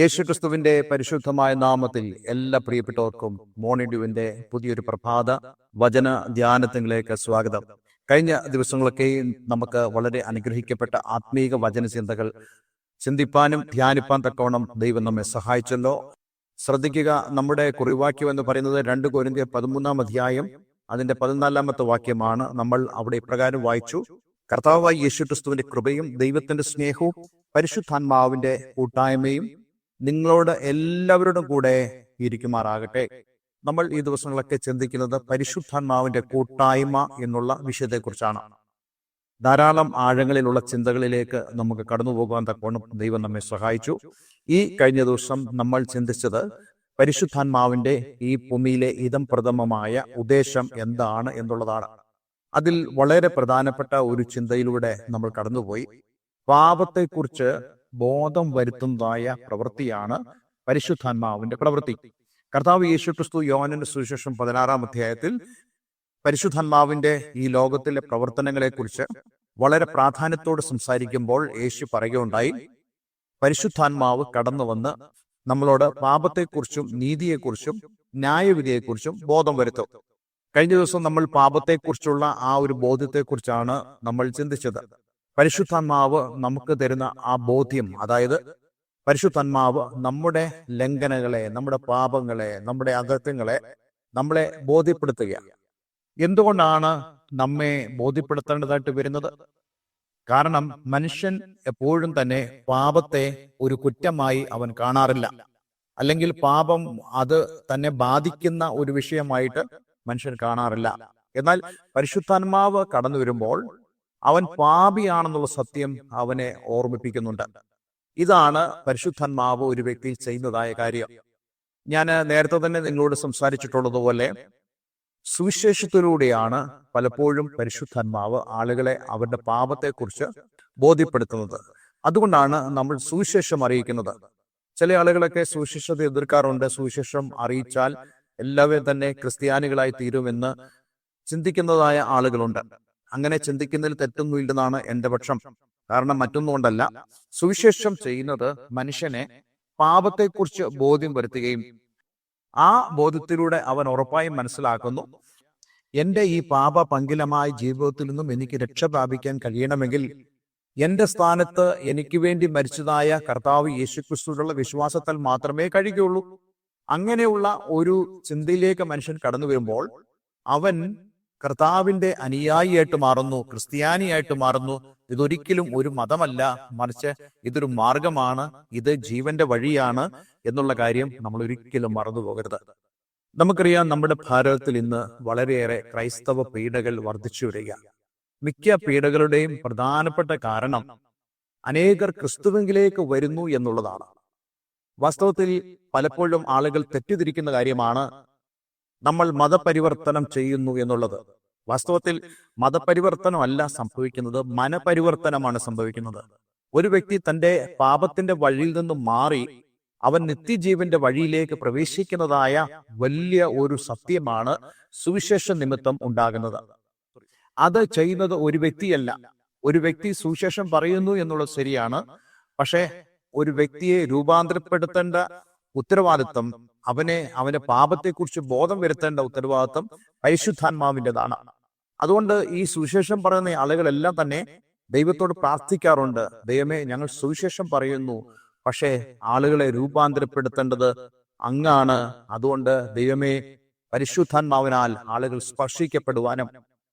യേശുക്രിസ്തുവിന്റെ പരിശുദ്ധമായ നാമത്തിൽ എല്ലാ പ്രിയപ്പെട്ടവർക്കും മോർണിംഗ് ഡ്യൂവിന്റെ പുതിയൊരു പ്രഭാത വചന ധ്യാനത്തിലേക്ക് സ്വാഗതം. കഴിഞ്ഞ ദിവസങ്ങളൊക്കെ നമുക്ക് വളരെ അനുഗ്രഹിക്കപ്പെട്ട ആത്മീക വചന ചിന്തകൾ ചിന്തിപ്പാനും ധ്യാനിപ്പാൻ തക്കവണ്ണം ദൈവം നമ്മെ സഹായിച്ചല്ലോ. ശ്രദ്ധിക്കുക നമ്മുടെ കുറിവാക്യം എന്ന് പറയുന്നത് രണ്ട് കോരിന്ത്യ പതിമൂന്നാം അധ്യായം അതിന്റെ പതിനാലാമത്തെ വാക്യമാണ് നമ്മൾ അവിടെ ഇപ്രകാരം വായിച്ചു. കർത്താവായി യേശുക്രിസ്തുവിന്റെ കൃപയും ദൈവത്തിന്റെ സ്നേഹവും പരിശുദ്ധാത്മാവിന്റെ കൂട്ടായ്മയും നിങ്ങളോട് എല്ലാവരുടെ കൂടെ ഇരിക്കുമാറാകട്ടെ. നമ്മൾ ഈ ദിവസങ്ങളൊക്കെ ചിന്തിക്കുന്നത് പരിശുദ്ധാത്മാവിന്റെ കൂട്ടായ്മ എന്നുള്ള വിഷയത്തെക്കുറിച്ചാണ്. ധാരാളം ആഴങ്ങളിലുള്ള ചിന്തകളിലേക്ക് നമുക്ക് കടന്നു പോകാൻ തക്കോണം ദൈവം നമ്മെ സഹായിച്ചു. ഈ കഴിഞ്ഞ ദിവസം നമ്മൾ ചിന്തിച്ചത് പരിശുദ്ധാത്മാവിന്റെ ഈ ഭൂമിയിലെ ഇതം പ്രഥമമായ ഉദ്ദേശം എന്താണ് എന്നുള്ളതാണ്. അതിൽ വളരെ പ്രധാനപ്പെട്ട ഒരു ചിന്തയിലൂടെ നമ്മൾ കടന്നുപോയി. പാപത്തെക്കുറിച്ച് ബോധം വരുത്തുന്നതായ പ്രവൃത്തിയാണ് പരിശുദ്ധാത്മാവിന്റെ പ്രവൃത്തി. കർത്താവ് യേശു ക്രിസ്തു യോനന്റെ സുവിശേഷം പതിനാറാം അധ്യായത്തിൽ പരിശുദ്ധാത്മാവിന്റെ ഈ ലോകത്തിലെ പ്രവർത്തനങ്ങളെക്കുറിച്ച് വളരെ പ്രാധാന്യത്തോട് സംസാരിക്കുമ്പോൾ യേശു പറയുകയുണ്ടായി പരിശുദ്ധാത്മാവ് കടന്നു വന്ന് നമ്മളോട് പാപത്തെക്കുറിച്ചും നീതിയെക്കുറിച്ചും ന്യായവിധിയെക്കുറിച്ചും ബോധം വരുത്തും. കഴിഞ്ഞ ദിവസം നമ്മൾ പാപത്തെക്കുറിച്ചുള്ള ആ ഒരു ബോധ്യത്തെക്കുറിച്ചാണ് നമ്മൾ ചിന്തിച്ചത്. പരിശുദ്ധാത്മാവ് നമുക്ക് തരുന്ന ആ ബോധ്യം അതായത് പരിശുദ്ധാത്മാവ് നമ്മുടെ ലംഘനങ്ങളെ നമ്മുടെ പാപങ്ങളെ നമ്മുടെ അകത്യങ്ങളെ നമ്മളെ ബോധ്യപ്പെടുത്തുകയാണ് എന്തുകൊണ്ടാണ് നമ്മെ ബോധ്യപ്പെടുത്തേണ്ടതായിട്ട് വരുന്നത്? കാരണം മനുഷ്യൻ എപ്പോഴും തന്നെ പാപത്തെ ഒരു കുറ്റമായി അവൻ കാണാറില്ല. അല്ലെങ്കിൽ പാപം അത് തന്നെ ബാധിക്കുന്ന ഒരു വിഷയമായിട്ട് മനുഷ്യൻ കാണാറില്ല. എന്നാൽ പരിശുദ്ധാത്മാവ് കടന്നു വരുമ്പോൾ അവൻ പാപിയാണെന്നുള്ള സത്യം അവനെ ഓർമ്മിപ്പിക്കുന്നുണ്ട്. ഇതാണ് പരിശുദ്ധന്മാവ് ഒരു വ്യക്തിയിൽ ചെയ്യുന്നതായ കാര്യം. ഞാൻ നേരത്തെ തന്നെ നിങ്ങളോട് സംസാരിച്ചിട്ടുള്ളതുപോലെ സുവിശേഷത്തിലൂടെയാണ് പലപ്പോഴും പരിശുദ്ധാത്മാവ് ആളുകളെ അവരുടെ പാപത്തെക്കുറിച്ച് ബോധ്യപ്പെടുത്തുന്നത്. അതുകൊണ്ടാണ് നമ്മൾ സുവിശേഷം അറിയിക്കുന്നത്. ചില ആളുകളൊക്കെ സുവിശേഷത്തെ എതിർക്കാറുണ്ട്. സുവിശേഷം അറിയിച്ചാൽ എല്ലാവരും തന്നെ ക്രിസ്ത്യാനികളായി തീരുമെന്ന് ചിന്തിക്കുന്നതായ ആളുകളുണ്ട്. അങ്ങനെ ചിന്തിക്കുന്നതിൽ തെറ്റൊന്നുമില്ലെന്നാണ് എന്റെ പക്ഷം. കാരണം മറ്റൊന്നും കൊണ്ടല്ല സുവിശേഷം ചെയ്യുന്നത് മനുഷ്യനെ പാപത്തെക്കുറിച്ച് ബോധ്യം വരുത്തുകയും ആ ബോധ്യത്തിലൂടെ അവൻ ഉറപ്പായും മനസ്സിലാക്കുന്നു. എന്റെ ഈ പാപ പങ്കിലമായ ജീവിതത്തിൽ നിന്നും എനിക്ക് രക്ഷ പ്രാപിക്കാൻ കഴിയണമെങ്കിൽ എന്റെ സ്ഥാനത്ത് എനിക്ക് വേണ്ടി മരിച്ചതായ കർത്താവ് യേശുക്രിസ്തുവിലുള്ള വിശ്വാസത്താൽ മാത്രമേ കഴിയുകയുള്ളൂ. അങ്ങനെയുള്ള ഒരു ചിന്തയിലേക്ക് മനുഷ്യൻ കടന്നു വരുമ്പോൾ അവൻ കർത്താവിന്റെ അനുയായിയായിട്ട് മാറുന്നു ക്രിസ്ത്യാനിയായിട്ട് മാറുന്നു. ഇതൊരിക്കലും ഒരു മതമല്ല. മറിച്ച് ഇതൊരു മാർഗമാണ്. ഇത് ജീവന്റെ വഴിയാണ് എന്നുള്ള കാര്യം നമ്മൾ ഒരിക്കലും മറന്നു പോകരുത് നമുക്കറിയാം നമ്മുടെ ഭാരതത്തിൽ ഇന്ന് വളരെയേറെ ക്രൈസ്തവ പീഡകൾ വർദ്ധിച്ചു വരിക. മിക്ക പീഡകളുടെയും പ്രധാനപ്പെട്ട കാരണം അനേകർ ക്രിസ്തുവിലേക്ക് വരുന്നു എന്നുള്ളതാണ്. വാസ്തവത്തിൽ പലപ്പോഴും ആളുകൾ തെറ്റിദ്ധരിക്കുന്ന കാര്യമാണ് നമ്മൾ മതപരിവർത്തനം ചെയ്യുന്നു എന്നുള്ളത്. വാസ്തവത്തിൽ മതപരിവർത്തനമല്ല സംഭവിക്കുന്നത് മനപരിവർത്തനമാണ് സംഭവിക്കുന്നത്. ഒരു വ്യക്തി തന്റെ പാപത്തിന്റെ വഴിയിൽ നിന്ന് മാറി അവൻ നിത്യജീവന്റെ വഴിയിലേക്ക് പ്രവേശിക്കുന്നതായ വലിയ ഒരു സത്യമാണ് സുവിശേഷ നിമിത്തം ഉണ്ടാകുന്നത്. അത് ചെയ്യുന്നത് ഒരു വ്യക്തിയല്ല. ഒരു വ്യക്തി സുവിശേഷം പറയുന്നു എന്നുള്ളത് ശരിയാണ്. പക്ഷേ ഒരു വ്യക്തിയെ രൂപാന്തരപ്പെടുത്തേണ്ട ഉത്തരവാദിത്വം അവനെ അവന്റെ പാപത്തെക്കുറിച്ച് ബോധം വരുത്തേണ്ട ഉത്തരവാദിത്വം പരിശുദ്ധാത്മാവിന്റെതാണ്. അതുകൊണ്ട് ഈ സുവിശേഷം പറയുന്ന ആളുകളെല്ലാം തന്നെ ദൈവത്തോട് പ്രാർത്ഥിക്കാറുണ്ട്. ദൈവമേ ഞങ്ങൾ സുവിശേഷം പറയുന്നു. പക്ഷേ ആളുകളെ രൂപാന്തരപ്പെടുത്തേണ്ടത് അങ്ങാണ്. അതുകൊണ്ട് ദൈവമേ പരിശുദ്ധാത്മാവിനാൽ ആളുകൾ സ്പർശിക്കപ്പെടുവാനും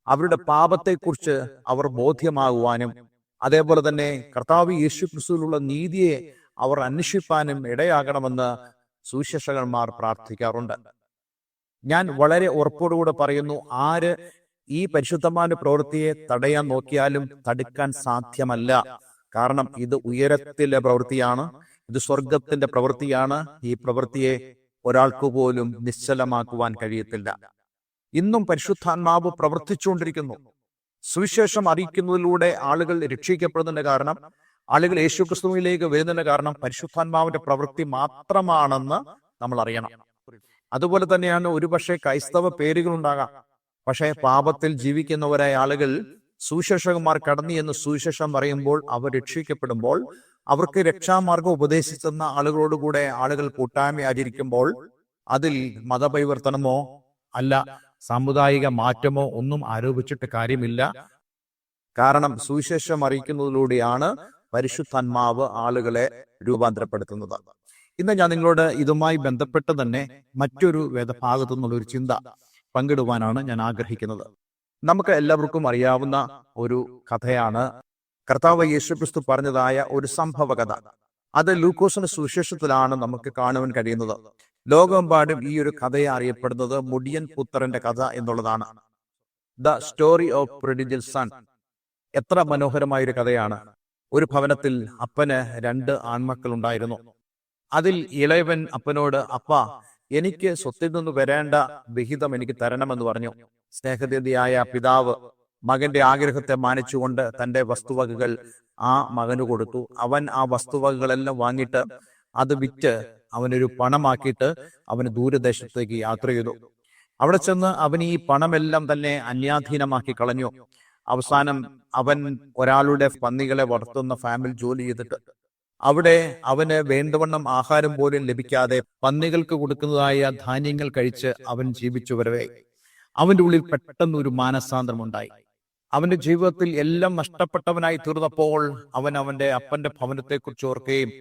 അവരുടെ പാപത്തെക്കുറിച്ച് അവർ ബോധ്യമാകുവാനും അതേപോലെ തന്നെ കർത്താവ് യേശു ക്രിസ്തുവിലുള്ള നീതിയെ അവർ അന്വേഷിപ്പാനും ഇടയാകണമെന്ന് സുവിശേഷകന്മാർ പ്രാർത്ഥിക്കാറുണ്ട്. ഞാൻ വളരെ ഉറപ്പോടുകൂടെ പറയുന്നു ആര് ഈ പരിശുദ്ധമാന്റെ പ്രവൃത്തിയെ തടയാൻ നോക്കിയാലും തടുക്കാൻ സാധ്യമല്ല. കാരണം ഇത് ഉയരത്തിലെ പ്രവൃത്തിയാണ്. ഇത് സ്വർഗത്തിന്റെ പ്രവൃത്തിയാണ്. ഈ പ്രവൃത്തിയെ ഒരാൾക്ക് പോലും നിശ്ചലമാക്കുവാൻ കഴിയത്തില്ല. ഇന്നും പരിശുദ്ധാത്മാവ് പ്രവർത്തിച്ചുകൊണ്ടിരിക്കുന്നു. സുവിശേഷം അറിയിക്കുന്നതിലൂടെ ആളുകൾ രക്ഷിക്കപ്പെടുന്നതിന്റെ കാരണം ആളുകൾ യേശു ക്രിസ്തുവിലേക്ക് വരുന്നതിന്റെ കാരണം പരിശുദ്ധാത്മാവിന്റെ പ്രവൃത്തി മാത്രമാണെന്ന് നമ്മൾ അറിയണം. അതുപോലെ തന്നെയാണ് ഒരുപക്ഷെ ക്രൈസ്തവ പേരുകൾ ഉണ്ടാകാം. പക്ഷേ പാപത്തിൽ ജീവിക്കുന്നവരായ ആളുകൾ സുവിശേഷകന്മാർ കടന്നു എന്ന് സുവിശേഷം പറയുമ്പോൾ അവർ രക്ഷിക്കപ്പെടുമ്പോൾ അവർക്ക് രക്ഷാമാർഗം ഉപദേശിച്ചെന്ന ആളുകളോടുകൂടെ ആളുകൾ കൂട്ടായ്മ ആചരിക്കുമ്പോൾ അതിൽ മതപരിവർത്തനമോ അല്ല സാമുദായിക മാറ്റമോ ഒന്നും ആരോപിച്ചിട്ട് കാര്യമില്ല. കാരണം സുവിശേഷം അറിയിക്കുന്നതിലൂടെയാണ് പരിശുദ്ധാത്മാവ് ആളുകളെ രൂപാന്തരപ്പെടുത്തുന്നത്. ഇന്ന് ഞാൻ നിങ്ങളോട് ഇതുമായി ബന്ധപ്പെട്ട് തന്നെ മറ്റൊരു വേദഭാഗത്തു നിന്നുള്ള ഒരു ചിന്ത പങ്കിടുവാനാണ് ഞാൻ ആഗ്രഹിക്കുന്നത്. നമുക്ക് എല്ലാവർക്കും അറിയാവുന്ന ഒരു കഥയാണ് കർത്താവ് യേശുക്രിസ്തു പറഞ്ഞതായ ഒരു സംഭവ കഥ അത് ലൂക്കോസിന്റെ സുവിശേഷത്തിലാണ് നമുക്ക് കാണുവാൻ കഴിയുന്നത്. ലോകമെമ്പാടും ഈ ഒരു കഥയെ അറിയപ്പെടുന്നത് മുടിയൻ പുത്രന്റെ കഥ എന്നുള്ളതാണ്. The story of prodigal son. എത്ര മനോഹരമായ ഒരു കഥയാണ്. ഒരു ഭവനത്തിൽ അപ്പന് രണ്ട് ആൺമക്കൾ ഉണ്ടായിരുന്നു അതിൽ ഇളയവൻ അപ്പനോട് അപ്പ എനിക്ക് സ്വത്തിൽ നിന്ന് വരേണ്ട വിഹിതം എനിക്ക് തരണമെന്ന് പറഞ്ഞു. സ്നേഹതിഥിയായ പിതാവ് മകന്റെ ആഗ്രഹത്തെ മാനിച്ചുകൊണ്ട് തന്റെ വസ്തുവകകൾ ആ മകന് കൊടുത്തു. അവൻ ആ വസ്തുവകകളെല്ലാം വാങ്ങിയിട്ട് അത് വിറ്റ് അവനൊരു പണമാക്കിയിട്ട് അവന് ദൂരദേശത്തേക്ക് യാത്ര ചെയ്തു. അവിടെ ചെന്ന് അവൻ ഈ പണമെല്ലാം തന്നെ അന്യാധീനമാക്കി കളഞ്ഞു. അവസാനം അവൻ ഒരാളുടെ പന്നികളെ വളർത്തുന്ന ഫാമിൽ ജോലി ചെയ്തിട്ട് അവിടെ അവന് വേണ്ടവണ്ണം ആഹാരം പോലും ലഭിക്കാതെ പന്നികൾക്ക് കൊടുക്കുന്നതായ ധാന്യങ്ങൾ കഴിച്ച് അവൻ ജീവിച്ചു വരവേ. അവന്റെ ഉള്ളിൽ പെട്ടെന്ന് ഒരു മാനസാന്തരം ഉണ്ടായി അവന്റെ ജീവിതത്തിൽ എല്ലാം നഷ്ടപ്പെട്ടവനായി തീർന്നപ്പോൾ അവൻ അവന്റെ അപ്പന്റെ ഭവനത്തെക്കുറിച്ച് ഓർക്കുകയും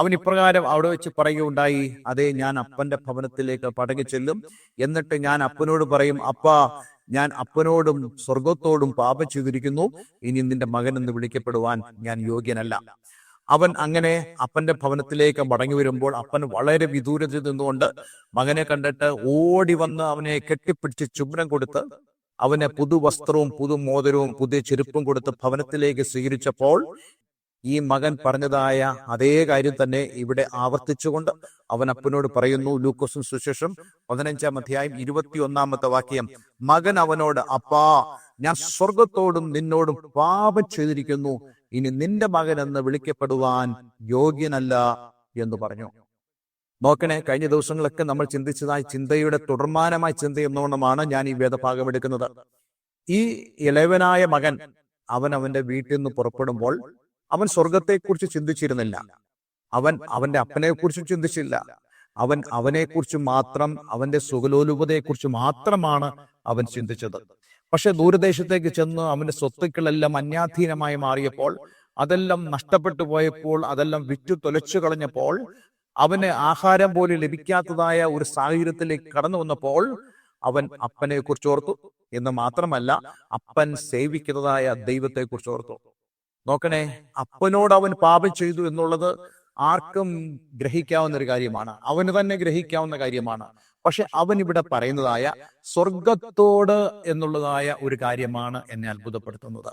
അവൻ ഇപ്രകാരം അവിടെ വെച്ച് പറയുകയുണ്ടായി അതെ ഞാൻ അപ്പന്റെ ഭവനത്തിലേക്ക് പടങ്ങി ചെല്ലും. എന്നിട്ട് ഞാൻ അപ്പനോട് പറയും അപ്പാ ഞാൻ അപ്പനോടും സ്വർഗത്തോടും പാപം ചെയ്തിരിക്കുന്നു. ഇനി നിന്റെ മകൻ എന്ന് വിളിക്കപ്പെടുവാൻ ഞാൻ യോഗ്യനല്ല. അവൻ അങ്ങനെ അപ്പന്റെ ഭവനത്തിലേക്ക് മടങ്ങി വരുമ്പോൾ അപ്പൻ വളരെ വിദൂരത്തിൽ നിന്നുകൊണ്ട് മകനെ കണ്ടിട്ട് ഓടി വന്ന് അവനെ കെട്ടിപ്പിടിച്ച് ചുംബനം കൊടുത്ത് അവന് പുതുവസ്ത്രവും പുതുമോതിരവും പുതിയ ചെരുപ്പും കൊടുത്ത് ഭവനത്തിലേക്ക് സ്വീകരിച്ചപ്പോൾ ഈ മകൻ പറഞ്ഞതായ അതേ കാര്യം തന്നെ ഇവിടെ ആവർത്തിച്ചുകൊണ്ട് അവൻ അപ്പനോട് പറയുന്നു. ലൂക്കോസും സുശേഷം പതിനഞ്ചാം അധ്യായം ഇരുപത്തി ഒന്നാമത്തെ വാക്യം. മകൻ അവനോട് അപ്പാ ഞാൻ സ്വർഗത്തോടും നിന്നോടും പാപം ചെയ്തിരിക്കുന്നു. ഇനി നിന്റെ മകൻ എന്ന് വിളിക്കപ്പെടുവാൻ യോഗ്യനല്ല എന്ന് പറഞ്ഞു. നോക്കണേ കഴിഞ്ഞ ദിവസങ്ങളൊക്കെ നമ്മൾ ചിന്തിച്ചതായി ചിന്തയുടെ തുടർമാനമായ ചിന്ത എന്നോണമാണ് ഞാൻ ഈ വേദഭാഗം എടുക്കുന്നത്. ഈ ഇളവനായ മകൻ അവൻ അവന്റെ വീട്ടിൽ നിന്ന് പുറപ്പെടുമ്പോൾ അവൻ സ്വർഗത്തെക്കുറിച്ച് ചിന്തിച്ചിരുന്നില്ല. അവൻ അവന്റെ അപ്പനെ കുറിച്ചും ചിന്തിച്ചില്ല. അവൻ അവനെക്കുറിച്ച് മാത്രം അവന്റെ സുഖലോലുപതയെക്കുറിച്ച് മാത്രമാണ് അവൻ ചിന്തിച്ചത്. പക്ഷെ ദൂരദേശത്തേക്ക് ചെന്ന് അവന്റെ സ്വത്തുക്കളെല്ലാം അന്യാധീനമായി മാറിയപ്പോൾ അതെല്ലാം നഷ്ടപ്പെട്ടു പോയപ്പോൾ അതെല്ലാം വിറ്റു തൊലച്ചു കളഞ്ഞപ്പോൾ അവന് ആഹാരം പോലും ലഭിക്കാത്തതായ ഒരു സാഹചര്യത്തിലേക്ക് കടന്നു വന്നപ്പോൾ അവൻ അപ്പനെ കുറിച്ച് ഓർത്തു. എന്ന് മാത്രമല്ല അപ്പൻ സേവിക്കുന്നതായ ദൈവത്തെ കുറിച്ച് ഓർത്തു. നോക്കണേ അപ്പനോട് അവൻ പാപം ചെയ്തു എന്നുള്ളത് ആർക്കും ഗ്രഹിക്കാവുന്ന ഒരു കാര്യമാണ്. അവന് തന്നെ ഗ്രഹിക്കാവുന്ന കാര്യമാണ്. പക്ഷെ അവൻ ഇവിടെ പറയുന്നതായ സ്വർഗത്തോട് എന്നുള്ളതായ ഒരു കാര്യമാണ് എന്നെ അത്ഭുതപ്പെടുത്തുന്നത്.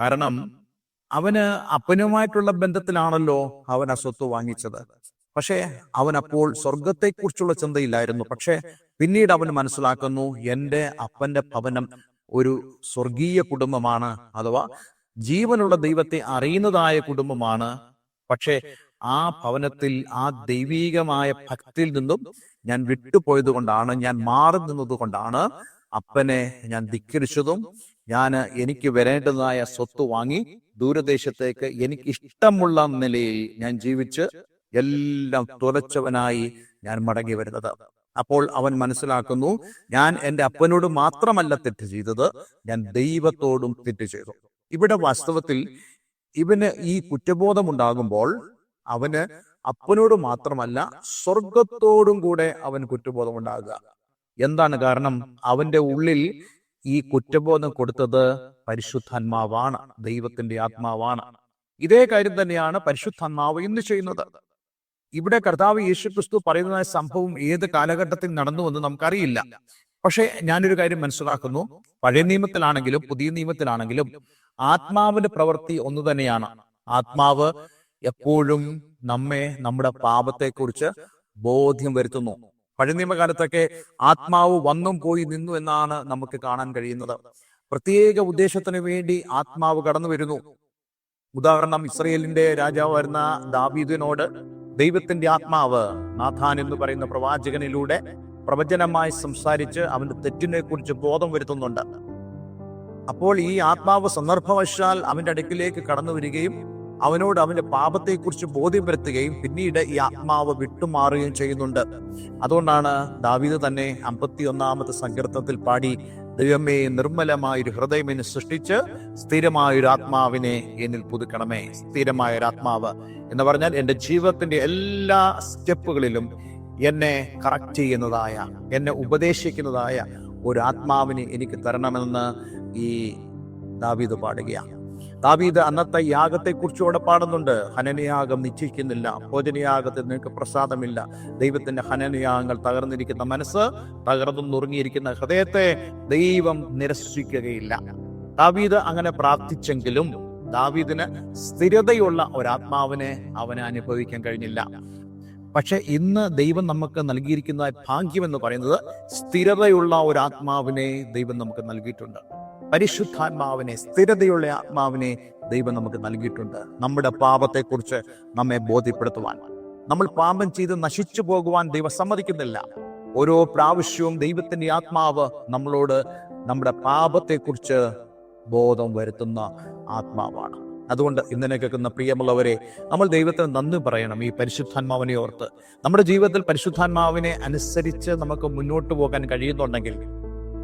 കാരണം അവന് അപ്പനുമായിട്ടുള്ള ബന്ധത്തിലാണല്ലോ അവൻ ആ സ്വത്ത് വാങ്ങിച്ചത്. പക്ഷേ അവൻ അപ്പോൾ സ്വർഗത്തെക്കുറിച്ചുള്ള ചിന്തയില്ലായിരുന്നു. പക്ഷെ പിന്നീട് അവൻ മനസ്സിലാക്കുന്നു എന്റെ അപ്പന്റെ ഭവനം ഒരു സ്വർഗീയ കുടുംബമാണ് അഥവാ ജീവനുള്ള ദൈവത്തെ അറിയുന്നതായ കുടുംബമാണ്. പക്ഷേ ആ ഭവനത്തിൽ ആ ദൈവീകമായ ഭക്തിയിൽ നിന്നും ഞാൻ വിട്ടുപോയത് കൊണ്ടാണ് ഞാൻ മാറി നിന്നത് കൊണ്ടാണ് അപ്പനെ ഞാൻ ധിക്കരിച്ചതും ഞാൻ എനിക്ക് വരേണ്ടതായ സ്വത്ത് വാങ്ങി ദൂരദേശത്തേക്ക് എനിക്ക് ഇഷ്ടമുള്ള നിലയിൽ ഞാൻ ജീവിച്ച് എല്ലാം തുലച്ചവനായി ഞാൻ മടങ്ങി വരുന്നത്. അപ്പോൾ അവൻ മനസ്സിലാക്കുന്നു ഞാൻ എന്റെ അപ്പനോട് മാത്രമല്ല തെറ്റ് ചെയ്തത് ഞാൻ ദൈവത്തോടും തെറ്റ് ചെയ്തു. ഇവിടെ വാസ്തവത്തിൽ ഇവന് ഈ കുറ്റബോധം ഉണ്ടാകുമ്പോൾ അവന് അപ്പനോട് മാത്രമല്ല സ്വർഗത്തോടും കൂടെ അവൻ കുറ്റബോധം ഉണ്ടാകുക എന്താണ് കാരണം? അവന്റെ ഉള്ളിൽ ഈ കുറ്റബോധം കൊടുത്തത് പരിശുദ്ധാത്മാവാണ് ദൈവത്തിന്റെ ആത്മാവാണ്. ഇതേ കാര്യം തന്നെയാണ് പരിശുദ്ധാത്മാവ് ഇന്ന് ചെയ്യുന്നത്. ഇവിടെ കർത്താവ് യേശുക്രിസ്തു പറയുന്ന സംഭവം ഏത് കാലഘട്ടത്തിൽ നടന്നു എന്ന് നമുക്കറിയില്ല. പക്ഷെ ഞാനൊരു കാര്യം മനസ്സിലാക്കുന്നു. പഴയ നിയമത്തിലാണെങ്കിലും പുതിയ നിയമത്തിലാണെങ്കിലും ആത്മാവിന്റെ പ്രവൃത്തി ഒന്നു തന്നെയാണ്. ആത്മാവ് എപ്പോഴും നമ്മെ നമ്മുടെ പാപത്തെക്കുറിച്ച് ബോധ്യം വരുത്തുന്നു. പഴയ നിയമകാലത്തൊക്കെ ആത്മാവ് വന്നും പോയി നിന്നു എന്നാണ് നമുക്ക് കാണാൻ കഴിയുന്നത്. പ്രത്യേക ഉദ്ദേശത്തിന് വേണ്ടി ആത്മാവ് കടന്നു വരുന്നു. ഉദാഹരണം ഇസ്രയേലിന്റെ രാജാവായിരുന്ന ദാബീദിനോട് ദൈവത്തിന്റെ ആത്മാവ് നാഥാൻ എന്ന് പറയുന്ന പ്രവാചകനിലൂടെ പ്രവചനമായി സംസാരിച്ച് അവന്റെ തെറ്റിനെ കുറിച്ച് ബോധം വരുത്തുന്നുണ്ട്. അപ്പോൾ ഈ ആത്മാവ് സന്ദർഭവശാൽ അവന്റെ അടുക്കിലേക്ക് കടന്നു വരികയും അവനോട് അവന്റെ പാപത്തെക്കുറിച്ച് ബോധ്യം വരുത്തുകയും പിന്നീട് ഈ ആത്മാവ് വിട്ടുമാറുകയും ചെയ്യുന്നുണ്ട്. അതുകൊണ്ടാണ് ദാവീദ് തന്നെ അമ്പത്തി ഒന്നാമത്തെ സങ്കീർത്തനത്തിൽ പാടി ദൈവമേ നിർമ്മലമായൊരു ഹൃദയം എന്നെ സൃഷ്ടിച്ച് സ്ഥിരമായൊരു ആത്മാവിനെ എന്നിൽ പുതുക്കണമേ. സ്ഥിരമായൊരു ആത്മാവ് എന്ന് പറഞ്ഞാൽ എന്റെ ജീവിതത്തിന്റെ എല്ലാ സ്റ്റെപ്പുകളിലും എന്നെ കറക്റ്റ് ചെയ്യുന്നതായ എന്നെ ഉപദേശിക്കുന്നതായ ഒരു ആത്മാവിനെ എനിക്ക് തരണമെന്ന് ഈ ദാവീദ് പാടുകയാണ്. ദാവീദ് അന്നത്തെ യാഗത്തെക്കുറിച്ച് അവിടെ പാടുന്നുണ്ട്. ഹനനയാഗം നിശ്ചയിക്കുന്നില്ല. ഭോജനയാഗത്തിൽ നിനക്ക് പ്രസാദമില്ല. ദൈവത്തിന്റെ ഹനനയാഗങ്ങൾ തകർന്നിരിക്കുന്ന മനസ്സ് തകർന്നു നുറുങ്ങിയിരിക്കുന്ന ഹൃദയത്തെ ദൈവം നിരസിക്കുകയില്ല. ദാവീദ് അങ്ങനെ പ്രാർത്ഥിച്ചെങ്കിലും ദാവീദിന് സ്ഥിരതയുള്ള ഒരാത്മാവിനെ അവന് അനുഭവിക്കാൻ കഴിഞ്ഞില്ല. പക്ഷെ ഇന്ന് ദൈവം നമുക്ക് നൽകിയിരിക്കുന്ന ഭാഗ്യം എന്ന് പറയുന്നത് സ്ഥിരതയുള്ള ഒരു ആത്മാവിനെ ദൈവം നമുക്ക് നൽകിയിട്ടുണ്ട്. പരിശുദ്ധാത്മാവിനെ സ്ഥിരതയുള്ള ആത്മാവിനെ ദൈവം നമുക്ക് നൽകിയിട്ടുണ്ട്. നമ്മുടെ പാപത്തെക്കുറിച്ച് നമ്മെ ബോധ്യപ്പെടുത്തുവാൻ. നമ്മൾ പാപം ചെയ്ത് നശിച്ചു പോകുവാൻ ദൈവം സമ്മതിക്കുന്നില്ല. ഓരോ പ്രാവശ്യവും ദൈവത്തിന്റെ ആത്മാവ് നമ്മളോട് നമ്മുടെ പാപത്തെക്കുറിച്ച് ബോധം വരുത്തുന്ന ആത്മാവാണ്. അതുകൊണ്ട് ഇന്നലെ കേൾക്കുന്ന പ്രിയമുള്ളവരെ നമ്മൾ ദൈവത്തിന് നന്ദി പറയണം ഈ പരിശുദ്ധാത്മാവിനെ ഓർത്ത്. നമ്മുടെ ജീവിതത്തിൽ പരിശുദ്ധാത്മാവിനെ അനുസരിച്ച് നമുക്ക് മുന്നോട്ട് പോകാൻ കഴിയുന്നുണ്ടെങ്കിൽ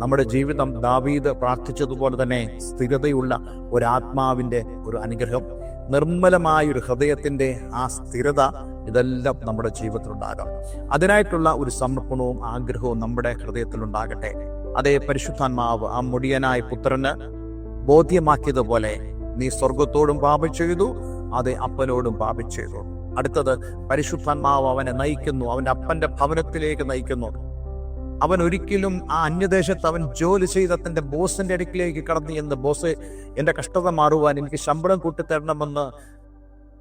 നമ്മുടെ ജീവിതം ദാവീദ് പ്രാർത്ഥിച്ചതുപോലെ തന്നെ സ്ഥിരതയുള്ള ഒരു ആത്മാവിന്റെ ഒരു അനുഗ്രഹം. നിർമ്മലമായ ഒരു ഹൃദയത്തിന്റെ ആ സ്ഥിരത ഇതെല്ലാം നമ്മുടെ ജീവിതത്തിൽ ഉണ്ടാകാം അതിനായിട്ടുള്ള ഒരു സമർപ്പണവും ആഗ്രഹവും നമ്മുടെ ഹൃദയത്തിൽ ഉണ്ടാകട്ടെ അതേ പരിശുദ്ധാത്മാവ് ആ മുടിയനായ പുത്രന് ബോധ്യമാക്കിയതുപോലെ നീ സ്വർഗത്തോടും പാപം ചെയ്തു അതെ അപ്പനോടും പാപം ചെയ്തു. അടുത്തത് പരിശുദ്ധാത്മാവ് അവനെ നയിക്കുന്നു അവന്റെ അപ്പന്റെ ഭവനത്തിലേക്ക് നയിക്കുന്നു. അവൻ ഒരിക്കലും ആ അന്യദേശത്ത് അവൻ ജോലി ചെയ്ത തന്റെ ബോസിന്റെ അടുക്കിലേക്ക് കടന്നു എന്ന് ബോസ് എന്റെ കഷ്ടത മാറുവാൻ എനിക്ക് ശമ്പളം കൂട്ടിത്തരണമെന്ന്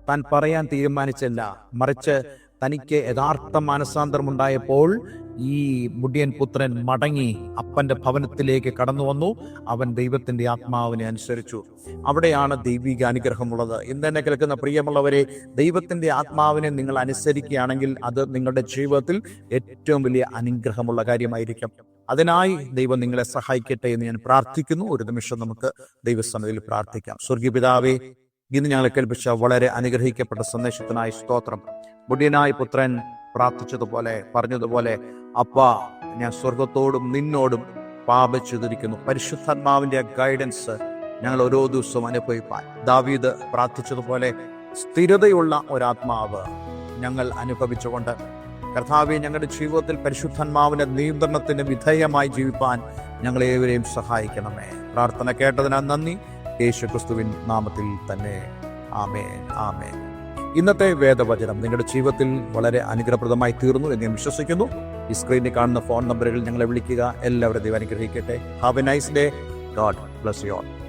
താൻ പറയാൻ തീരുമാനിച്ചില്ല. മറിച്ച് തനിക്ക് യഥാർത്ഥ മാനസാന്തരം ഉണ്ടായപ്പോൾ ഈ മുടിയൻ പുത്രൻ മടങ്ങി അപ്പന്റെ ഭവനത്തിലേക്ക് കടന്നു വന്നു. അവൻ ദൈവത്തിന്റെ ആത്മാവിനെ അനുസരിച്ചു. അവിടെയാണ് ദൈവിക അനുഗ്രഹമുള്ളത്. ഇന്ന് തന്നെ കേൾക്കുന്ന പ്രിയമുള്ളവരെ ദൈവത്തിന്റെ ആത്മാവിനെ നിങ്ങൾ അനുസരിക്കുകയാണെങ്കിൽ അത് നിങ്ങളുടെ ജീവിതത്തിൽ ഏറ്റവും വലിയ അനുഗ്രഹമുള്ള കാര്യമായിരിക്കും. അതിനായി ദൈവം നിങ്ങളെ സഹായിക്കട്ടെ എന്ന് ഞാൻ പ്രാർത്ഥിക്കുന്നു. ഒരു നിമിഷം നമുക്ക് ദൈവസന്നിധിയിൽ പ്രാർത്ഥിക്കാം. സ്വർഗീയ പിതാവേ ഇന്ന് ഞങ്ങളെ കേൾപ്പിച്ച വളരെ അനുഗ്രഹിക്കപ്പെട്ട സന്ദേശത്തിനായി സ്തോത്രം. മുടിയനായ പുത്രൻ പ്രാർത്ഥിച്ചതുപോലെ പറഞ്ഞതുപോലെ അപ്പ ഞാൻ സ്വർഗത്തോടും നിന്നോടും പാപിച്ചിരിക്കുന്നു പരിശുദ്ധാത്മാവിന്റെ ഗൈഡൻസ് ഞങ്ങൾ ഓരോ ദിവസവും അനുഭവിപ്പാൻ. ദാവീദ് പ്രാർത്ഥിച്ചതുപോലെ സ്ഥിരതയുള്ള ഒരാത്മാവ് ഞങ്ങൾ അനുഭവിച്ചുകൊണ്ട് കർത്താവെ ഞങ്ങളുടെ ജീവിതത്തിൽ പരിശുദ്ധാത്മാവിന്റെ നിയന്ത്രണത്തിന് വിധേയമായി ജീവിപ്പാൻ ഞങ്ങളേവരെയും സഹായിക്കണമേ. പ്രാർത്ഥന കേട്ടതിനാൽ നന്ദി. യേശു ക്രിസ്തുവിൻ നാമത്തിൽ തന്നെ. ആമേൻ ആമേൻ. ഇന്നത്തെ വേദവചനം നിങ്ങളുടെ ജീവിതത്തിൽ വളരെ അനുഗ്രഹപ്രദമായി തീർന്നു എന്ന് ഞാൻ വിശ്വസിക്കുന്നു. ഈ സ്ക്രീനിൽ കാണുന്ന ഫോൺ നമ്പറുകൾ ഞങ്ങളെ വിളിക്കുക. എല്ലാവരും ദൈവം അനുഗ്രഹിക്കട്ടെ. Have a nice day God bless you all